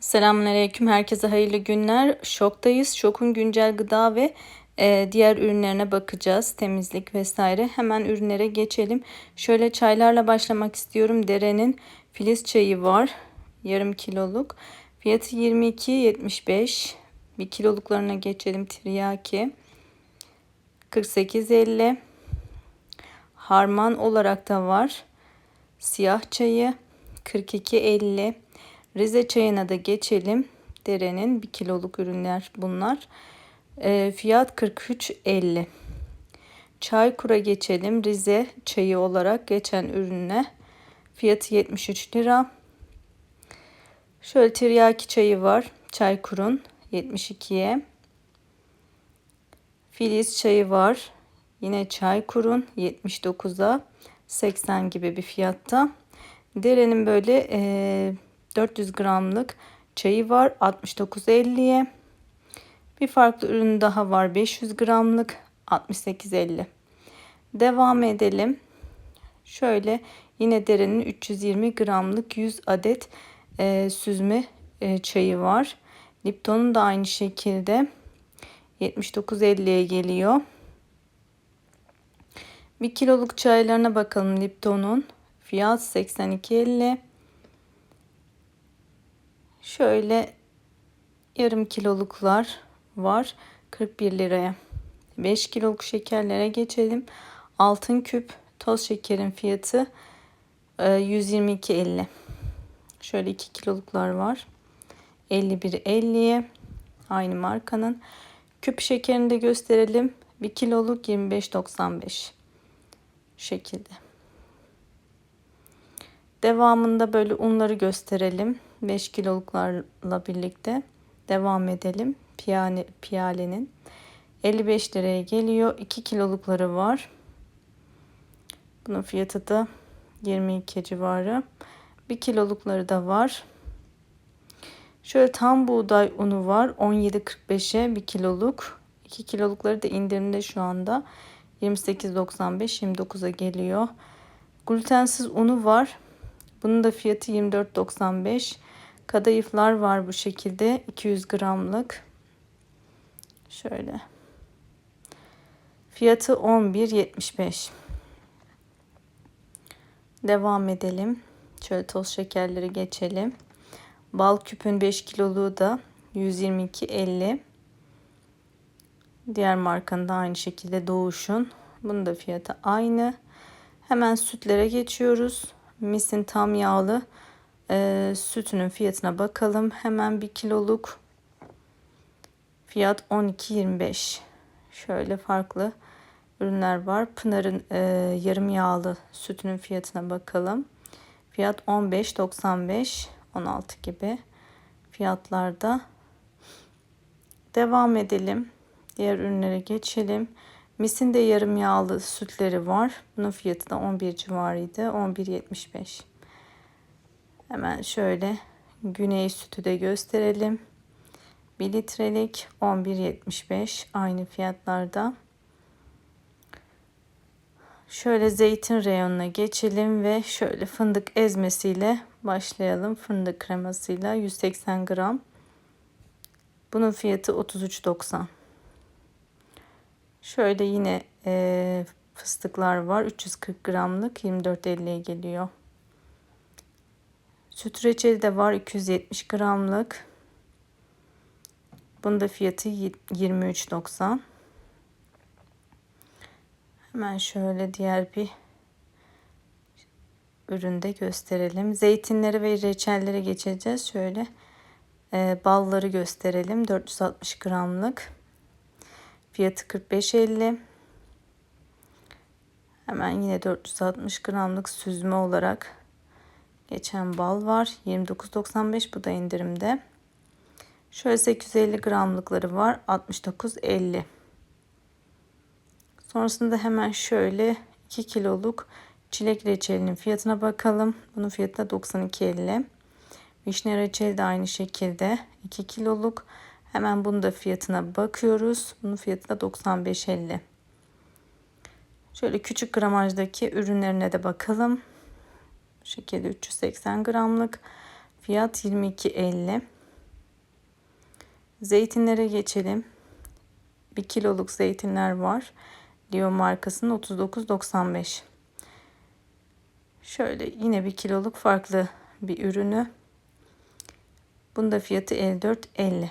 Selamünaleyküm. Herkese hayırlı günler. Şoktayız. Şokun güncel gıda ve e, diğer ürünlerine bakacağız. Temizlik vesaire. Hemen ürünlere geçelim. Şöyle çaylarla başlamak istiyorum. Derenin filiz çayı var. Yarım kiloluk. Fiyatı 22.75. Bir kiloluklarına geçelim. Tiryaki. 48.50. Harman olarak da var. Siyah çayı 42.50. Rize çayına da geçelim. Derenin 1 kiloluk ürünler bunlar. E, fiyat 43.50. Çaykura geçelim. Rize çayı olarak geçen ürüne fiyatı 73 lira. Şöyle tiryaki çayı var. Çaykur'un 72'ye. Filiz çayı var. Yine Çaykur'un 79'a 80 gibi bir fiyatta. Derenin böyle e, 400 gramlık çayı var 69.50'ye. Bir farklı ürün daha var 500 gramlık 68.50. Devam edelim. Şöyle yine derenin 320 gramlık 100 adet e, süzme e, çayı var. Lipton'un da aynı şekilde 79.50'ye geliyor. Bir kiloluk çaylarına bakalım Lipton'un. Fiyat 82.50. Şöyle yarım kiloluklar var 41 liraya. 5 kiloluk şekerlere geçelim. Altın küp toz şekerin fiyatı 122.50. E, Şöyle 2 kiloluklar var. 51.50'ye aynı markanın. Küp şekerini de gösterelim. 1 kiloluk 25.95 şekilde. Devamında böyle unları gösterelim. 5 kiloluklarla birlikte devam edelim. Piyale, piyalenin 55 liraya geliyor. 2 kilolukları var. Bunun fiyatı da 22 civarı. 1 kilolukları da var. Şöyle tam buğday unu var. 17.45'e 1 kiloluk. 2 kilolukları da indirimde şu anda. 28.95 29'a geliyor. Glutensiz unu var. Bunun da fiyatı 24.95. Kadayıflar var bu şekilde 200 gramlık. Şöyle. Fiyatı 11.75. Devam edelim. Şöyle toz şekerleri geçelim. Bal küpün 5 kiloluğu da 122.50. Diğer markanın da aynı şekilde Doğuş'un. Bunun da fiyatı aynı. Hemen sütlere geçiyoruz. Mis'in tam yağlı e, sütünün fiyatına bakalım. Hemen bir kiloluk fiyat 12.25. Şöyle farklı ürünler var. Pınar'ın e, yarım yağlı sütünün fiyatına bakalım. Fiyat 15.95 16 gibi fiyatlarda. Devam edelim. Diğer ürünlere geçelim. Mis'in de yarım yağlı sütleri var. Bunun fiyatı da 11 civarıydı. 11.75. Hemen şöyle güney sütü de gösterelim. 1 litrelik 11.75 aynı fiyatlarda. Şöyle zeytin reyonuna geçelim ve şöyle fındık ezmesiyle başlayalım. Fındık kremasıyla 180 gram. Bunun fiyatı 33.90. Şöyle yine e, fıstıklar var. 340 gramlık 24.50'ye geliyor. Süt reçeli de var 270 gramlık. Bunun da fiyatı 23.90. Hemen şöyle diğer bir üründe gösterelim. Zeytinleri ve reçelleri geçeceğiz. Şöyle e, balları gösterelim. 460 gramlık. Fiyatı 45.50. Hemen yine 460 gramlık süzme olarak geçen bal var. 29.95 bu da indirimde. Şöyle 850 gramlıkları var. 69.50. Sonrasında hemen şöyle 2 kiloluk çilek reçelinin fiyatına bakalım. Bunun fiyatı da 92.50. Vişne reçeli de aynı şekilde 2 kiloluk. Hemen bunun da fiyatına bakıyoruz. Bunun fiyatı da 95.50. Şöyle küçük gramajdaki ürünlerine de bakalım. Şekilde 380 gramlık. Fiyat 22.50. Zeytinlere geçelim. 1 kiloluk zeytinler var. Leo markasının 39.95. Şöyle yine 1 kiloluk farklı bir ürünü. Bunda fiyatı 54.50.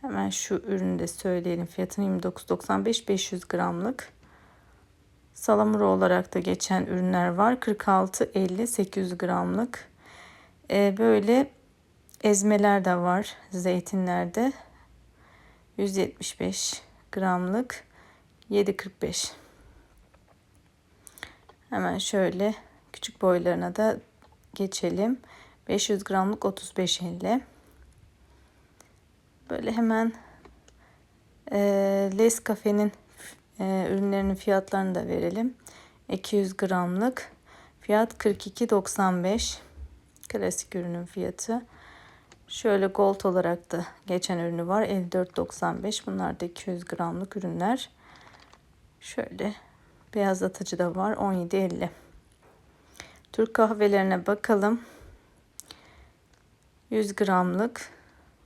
Hemen şu ürünü de söyleyelim. Fiyatını 29.95 500 gramlık. Salamura olarak da geçen ürünler var. 46.50 800 gramlık. Ee, böyle ezmeler de var zeytinlerde. 175 gramlık 7.45. Hemen şöyle küçük boylarına da geçelim. 500 gramlık 35.50. Böyle hemen e, Les Cafe'nin e, ürünlerinin fiyatlarını da verelim. 200 gramlık fiyat 42.95. Klasik ürünün fiyatı. Şöyle gold olarak da geçen ürünü var. 54.95. Bunlar da 200 gramlık ürünler. Şöyle beyazlatıcı da var. 17.50. Türk kahvelerine bakalım. 100 gramlık.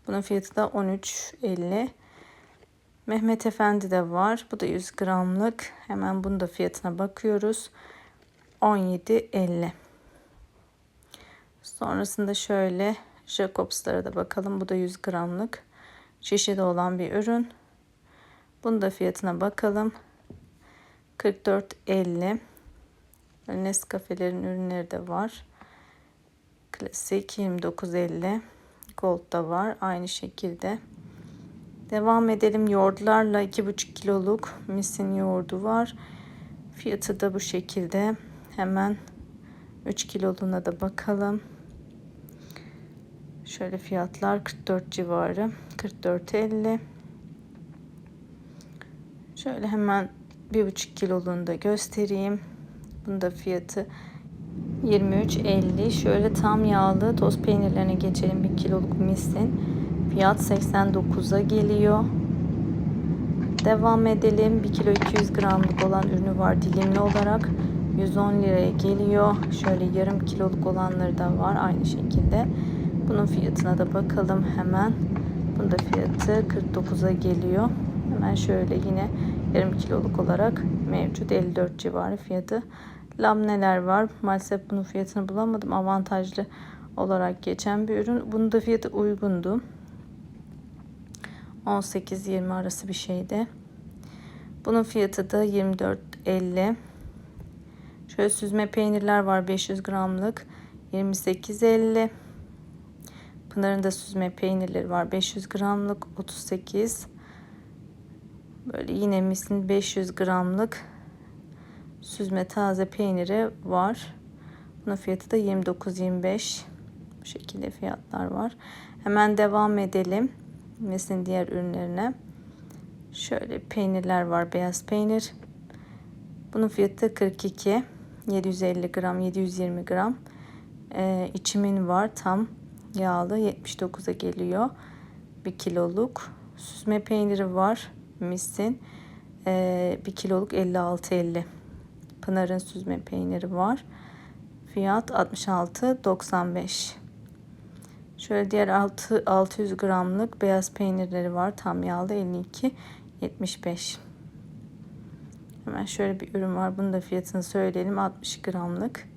Bunun fiyatı da 13.50. Mehmet Efendi de var. Bu da 100 gramlık. Hemen bunun da fiyatına bakıyoruz. 17.50. Sonrasında şöyle Jacobs'lara da bakalım. Bu da 100 gramlık. Şişede olan bir ürün. Bunun da fiyatına bakalım. 44.50. Nescafe'lerin ürünleri de var. Klasik 29.50. Gold da var. Aynı şekilde. Devam edelim. Yoğurtlarla 2,5 kiloluk misin yoğurdu var. Fiyatı da bu şekilde. Hemen 3 kiloluğuna da bakalım. Şöyle fiyatlar 44 civarı. 44.50. Şöyle hemen 1,5 kiloluğunu da göstereyim. Bunda fiyatı 23.50. Şöyle tam yağlı toz peynirlerine geçelim. 1 kiloluk misin. Fiyat 89'a geliyor. Devam edelim. 1 kilo 200 gramlık olan ürünü var dilimli olarak. 110 liraya geliyor. Şöyle yarım kiloluk olanları da var aynı şekilde. Bunun fiyatına da bakalım hemen. Bunda fiyatı 49'a geliyor. Hemen şöyle yine yarım kiloluk olarak mevcut 54 civarı fiyatı. Lamneler var. Maalesef bunun fiyatını bulamadım. Avantajlı olarak geçen bir ürün. Bunun da fiyatı uygundu. 18-20 arası bir şeydi. Bunun fiyatı da 24.50. Şöyle süzme peynirler var 500 gramlık 28.50. Pınar'ın da süzme peynirleri var 500 gramlık 38. Böyle yine misin 500 gramlık süzme taze peyniri var. Bunun fiyatı da 29.25. Bu şekilde fiyatlar var. Hemen devam edelim. Mesin diğer ürünlerine. Şöyle peynirler var. Beyaz peynir. Bunun fiyatı 42. 750 gram, 720 gram. Ee, içimin var. Tam yağlı. 79'a geliyor. 1 kiloluk. Süzme peyniri var. Misin. Ee, 1 kiloluk 56.50. Pınar'ın süzme peyniri var. Fiyat 66.95. Şöyle diğer 6, 600 gramlık beyaz peynirleri var. Tam yağlı 52 75. Hemen şöyle bir ürün var. Bunun da fiyatını söyleyelim. 60 gramlık.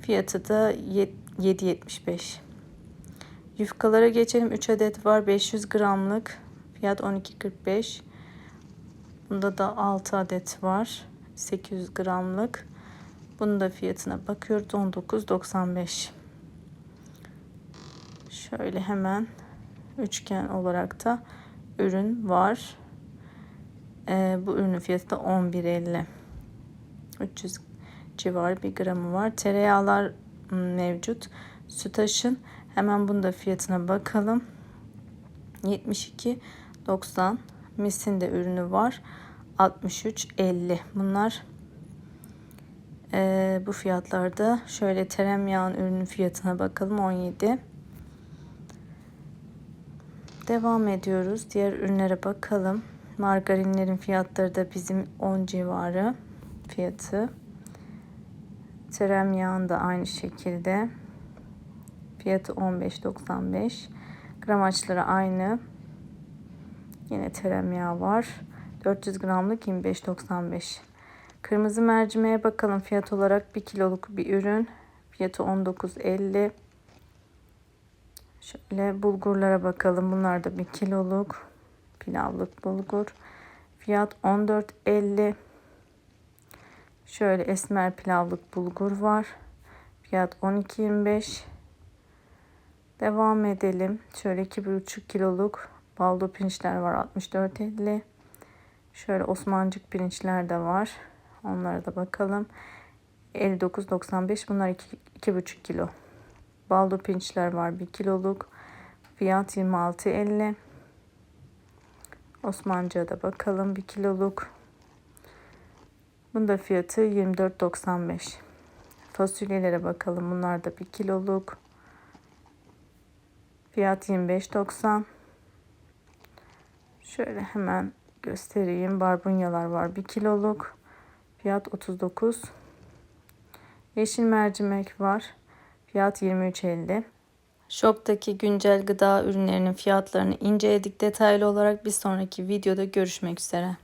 Fiyatı da 7.75. Yufkalara geçelim. 3 adet var. 500 gramlık. Fiyat 12.45. Bunda da 6 adet var. 800 gramlık. Bunun da fiyatına bakıyoruz. 19.95. Şöyle hemen üçgen olarak da ürün var. Ee, bu ürünün fiyatı da 11.50. 300 civarı bir gramı var. Tereyağlar mevcut. Sütaş'ın hemen bunda fiyatına bakalım. 72.90 Misin de ürünü var. 63.50 bunlar ee, bu fiyatlarda şöyle teremyağın ürünün fiyatına bakalım 17 devam ediyoruz diğer ürünlere bakalım margarinlerin fiyatları da bizim 10 civarı fiyatı teremyağın da aynı şekilde Fiyatı 15.95. Gramaçları aynı. Yine tereyağı var. 400 gramlık 25.95. Kırmızı mercimeğe bakalım fiyat olarak 1 kiloluk bir ürün. Fiyatı 19.50. Şöyle bulgurlara bakalım. Bunlar da 1 kiloluk pilavlık bulgur. Fiyat 14.50. Şöyle esmer pilavlık bulgur var. Fiyat 12.25. Devam edelim. Şöyle 2,5 kiloluk baldo pirinçler var 64.50. Şöyle Osmancık pirinçler de var. Onlara da bakalım. 59.95 bunlar 2,5 kilo. Baldo pirinçler var 1 kiloluk. Fiyat 26.50. Osmancı'ya da bakalım 1 kiloluk. Bunda fiyatı 24.95. Fasulyelere bakalım. Bunlar da 1 kiloluk. Fiyat 25.90. Şöyle hemen göstereyim. Barbunyalar var 1 kiloluk. Fiyat 39. Yeşil mercimek var. Fiyat 23.50. Shop'taki güncel gıda ürünlerinin fiyatlarını inceledik detaylı olarak bir sonraki videoda görüşmek üzere.